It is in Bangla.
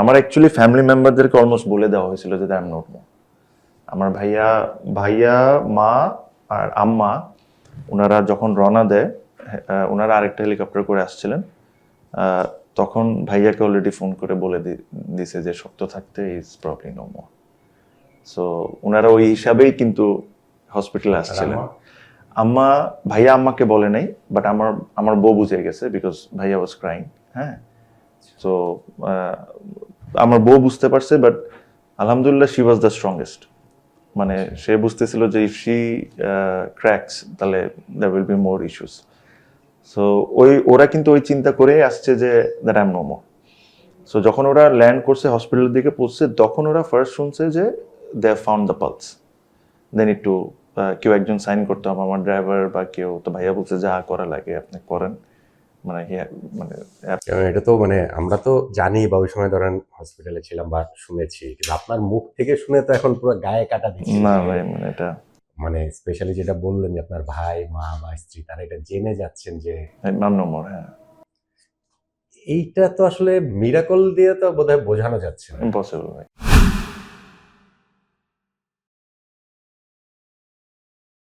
আমার অ্যাকচুয়ালি ফ্যামিলি মেম্বারদেরকে অলমোস্ট বলে দেওয়া হয়েছিল যে আই এম নট আমার ভাইয়া ভাইয়া মা আর আম্মা ওনারা যখন রওনা দেয় ওনারা আরেকটা হেলিকপ্টার করে আসছিলেন। তখন ভাইয়াকে অলরেডি ফোন করে বলে দিছে যে শক্ত থাকতে is probably no more so ওনারা ওই হিসাবেই কিন্তু হসপিটালে আসছিলেন। আম্মা? ভাইয়া আম্মাকে বলে নাই বাট আমার আমার বউ বুঝে গেছে বিকজ ভাইয়া ওয়াজ ক্রাইং হ্যাঁ? তো আমার বউ বুঝতে পারছে বাট আলহামদুলিল্লাহ শি ওয়াজ দ্য স্ট্রংগেস্ট মানে সে বুঝতেছিল যে ইফ শি ক্র্যাকস তাহলে there will be more issues so ওই ওরা কিন্তু ওই চিন্তা করেই আসছে যে that I am no more so যখন ওরা ল্যান্ড করছে হসপিটালের দিকে পৌঁছছে তখন ওরা ফার্স্ট শুনছে যে they found the pulse then একটু আহ, কেউ একজন সাইন করতে হবে আমার ড্রাইভার বা কেউ তো ভাইয়া বলছে যা করা লাগে আপনি করেন। মানে মানে এটা তো মানে আমরা তো জানি বা ওই সময় ধরেন হসপিটালে ছিলাম বা শুনেছি কিন্তু আপনার মুখ থেকে শুনে তো এখন পুরো গায়ে কাটা দিচ্ছে। না ভাই মানে এটা মানে স্পেশালি যেটা বললেন যে আপনার ভাই মা বা স্ত্রী তারা এটা জেনে যাচ্ছেন যে নাম নম্বর হ্যাঁ। এইটা তো আসলে মিরাকল দিয়ে তো বোধহয় বোঝানো যাচ্ছে না। ইম্পসিবল ভাই।